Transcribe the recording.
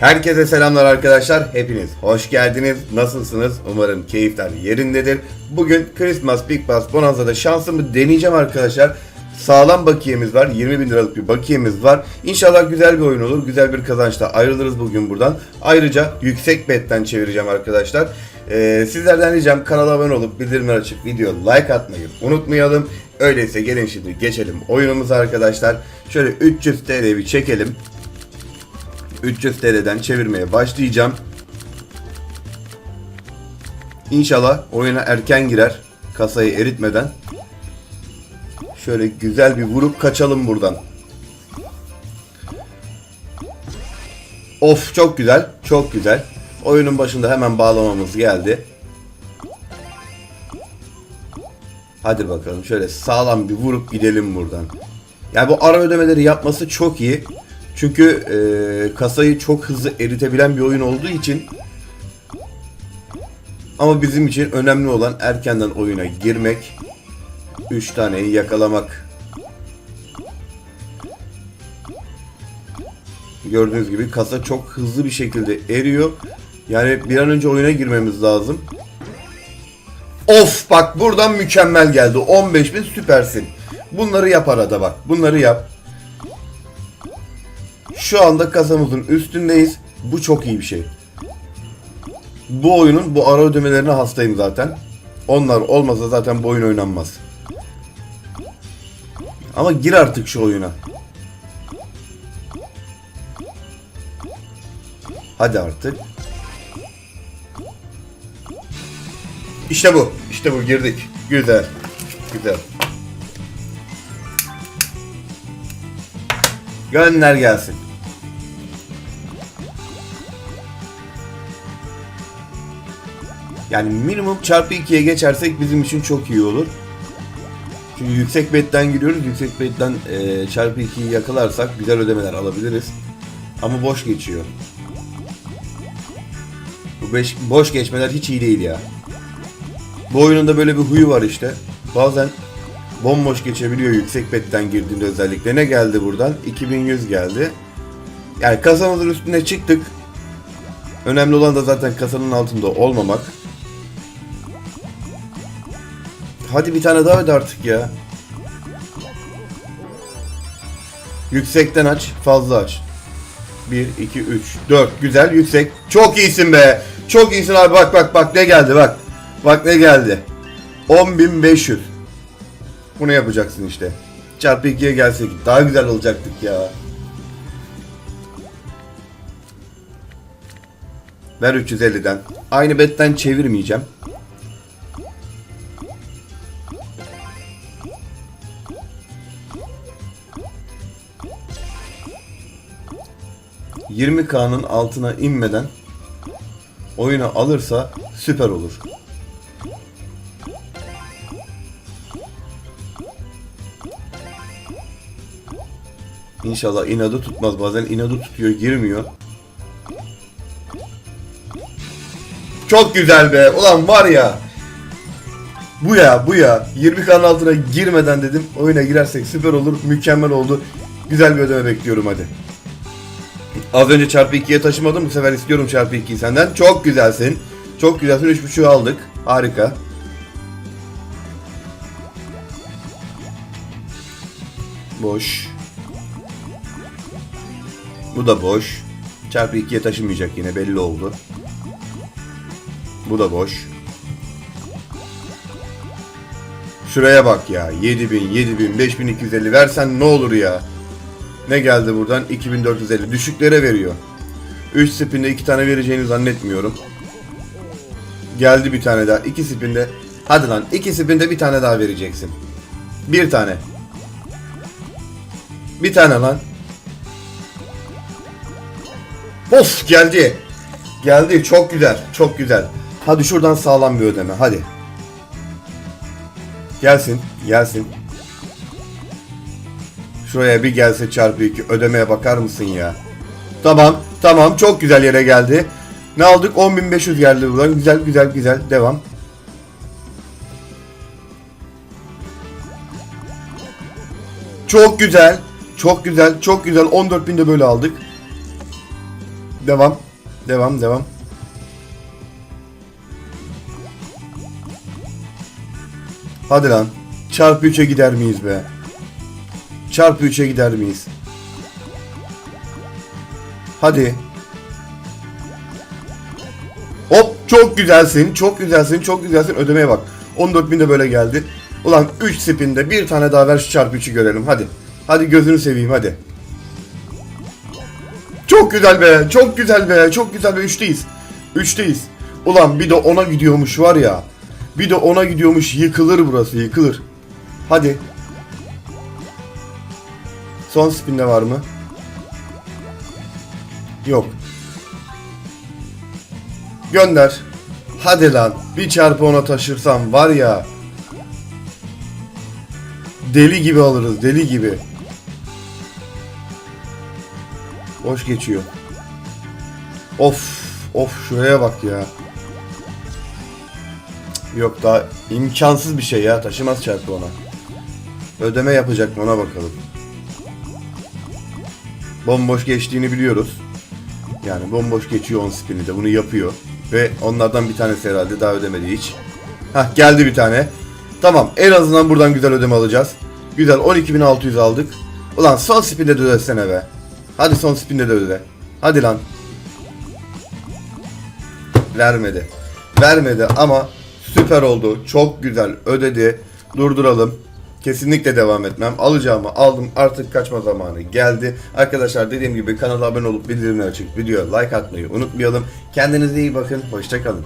Herkese selamlar arkadaşlar. Hepiniz hoş geldiniz. Nasılsınız? Umarım keyifler yerindedir. Bugün Christmas Big Bass Bonanza'da şansımı deneyeceğim arkadaşlar. Sağlam bakiyemiz var. 20 bin liralık bir bakiyemiz var. İnşallah güzel bir oyun olur. Güzel bir kazançla ayrılırız bugün buradan. Ayrıca yüksek betten çevireceğim arkadaşlar. Ee, sizlerden ricam kanala abone olup bildirimler açıp video like atmayı unutmayalım. Öyleyse gelin şimdi geçelim oyunumuza arkadaşlar. Şöyle 300 TL bir çekelim. 300 TL'den çevirmeye başlayacağım. İnşallah oyuna erken girer. Kasayı eritmeden. Şöyle güzel bir vurup kaçalım buradan. Of çok güzel. Çok güzel. Oyunun başında hemen bağlamamız geldi. Hadi bakalım şöyle sağlam bir vurup gidelim buradan. Yani bu ara ödemeleri yapması çok iyi. Çünkü e, kasayı çok hızlı eritebilen bir oyun olduğu için ama bizim için önemli olan erkenden oyuna girmek. 3 taneyi yakalamak. Gördüğünüz gibi kasa çok hızlı bir şekilde eriyor. Yani bir an önce oyuna girmemiz lazım. Of bak buradan mükemmel geldi. 15 bin süpersin. Bunları yap arada bak. Bunları yap. Şu anda kasamızın üstündeyiz. Bu çok iyi bir şey. Bu oyunun bu ara ödemelerine hastayım zaten. Onlar olmasa zaten bu oyun oynanmaz. Ama gir artık şu oyuna. Hadi artık. İşte bu. İşte bu girdik. Güzel. Güzel. Gönder gelsin. Yani minimum çarpı 2'ye geçersek bizim için çok iyi olur. Çünkü yüksek betten giriyoruz. Yüksek betten e, çarpı 2'yi yakalarsak güzel ödemeler alabiliriz. Ama boş geçiyor. Bu beş, boş geçmeler hiç iyi değil ya. Bu oyunun da böyle bir huyu var işte. Bazen bomboş geçebiliyor yüksek betten girdiğinde özellikle. Ne geldi buradan? 2100 geldi. Yani kasamızın üstüne çıktık. Önemli olan da zaten kasanın altında olmamak. Hadi bir tane daha öde artık ya. Yüksekten aç, fazla aç. 1, 2, 3, 4. Güzel, yüksek. Çok iyisin be. Çok iyisin abi. Bak bak bak ne geldi bak. Bak ne geldi. 10.500. Bunu yapacaksın işte. Çarpı 2'ye gelsek daha güzel olacaktık ya. Ver 350'den. Aynı betten çevirmeyeceğim. ...20K'nın altına inmeden... ...oyuna alırsa süper olur. İnşallah inadı tutmaz. Bazen inadı tutuyor, girmiyor. Çok güzel be. Ulan var ya. Bu ya, bu ya. 20 kanın altına girmeden dedim. Oyuna girersek süper olur. Mükemmel oldu. Güzel bir ödeme bekliyorum hadi. Az önce çarpı 2'ye taşımadım. Bu sefer istiyorum çarpı 2'yi senden. Çok güzelsin. Çok güzelsin. 3.5'ü aldık. Harika. Boş. Bu da boş. Çarpı 2'ye taşımayacak yine belli oldu. Bu da boş. Şuraya bak ya. 7000, 7000, 5250 versen ne olur ya. Ne geldi buradan? 2450. Düşüklere veriyor. 3 spinde 2 tane vereceğini zannetmiyorum. Geldi bir tane daha. 2 spinde. Hadi lan 2 spinde bir tane daha vereceksin. Bir tane. Bir tane lan. Of geldi. Geldi çok güzel çok güzel. Hadi şuradan sağlam bir ödeme hadi. Gelsin gelsin. Şuraya bir gelse çarpı 2 ödemeye bakar mısın ya? Tamam tamam çok güzel yere geldi. Ne aldık? 10.500 geldi buradan. Güzel güzel güzel devam. Çok güzel. Çok güzel. Çok güzel. 14.000 de böyle aldık. Devam. Devam devam. Hadi lan. Çarpı 3'e gider miyiz be? Çarpı 3'e gider miyiz? Hadi. Hop çok güzelsin. Çok güzelsin. Çok güzelsin. Ödemeye bak. 14.000 de böyle geldi. Ulan 3 spinde bir tane daha ver şu çarpı 3'ü görelim. Hadi. Hadi gözünü seveyim hadi. Çok güzel be. Çok güzel be. Çok güzel be. 3'teyiz. 3'teyiz. Ulan bir de ona gidiyormuş var ya. Bir de ona gidiyormuş. Yıkılır burası. Yıkılır. Hadi. Son spinde var mı? Yok. Gönder. Hadi lan. Bir çarpı ona taşırsam var ya. Deli gibi alırız. Deli gibi. Boş geçiyor. Of. Of şuraya bak ya. Yok daha imkansız bir şey ya. Taşımaz çarpı ona. Ödeme yapacak mı ona bakalım. Bomboş geçtiğini biliyoruz. Yani bomboş geçiyor 10 spini de bunu yapıyor. Ve onlardan bir tanesi herhalde daha ödemedi hiç. Hah geldi bir tane. Tamam en azından buradan güzel ödeme alacağız. Güzel 12.600 aldık. Ulan son spinde de ödesene be. Hadi son spinde de öde. Hadi lan. Vermedi. Vermedi ama süper oldu. Çok güzel ödedi. Durduralım. Kesinlikle devam etmem. Alacağımı aldım. Artık kaçma zamanı geldi. Arkadaşlar dediğim gibi kanala abone olup bildirimleri açık. Videoya like atmayı unutmayalım. Kendinize iyi bakın. Hoşçakalın.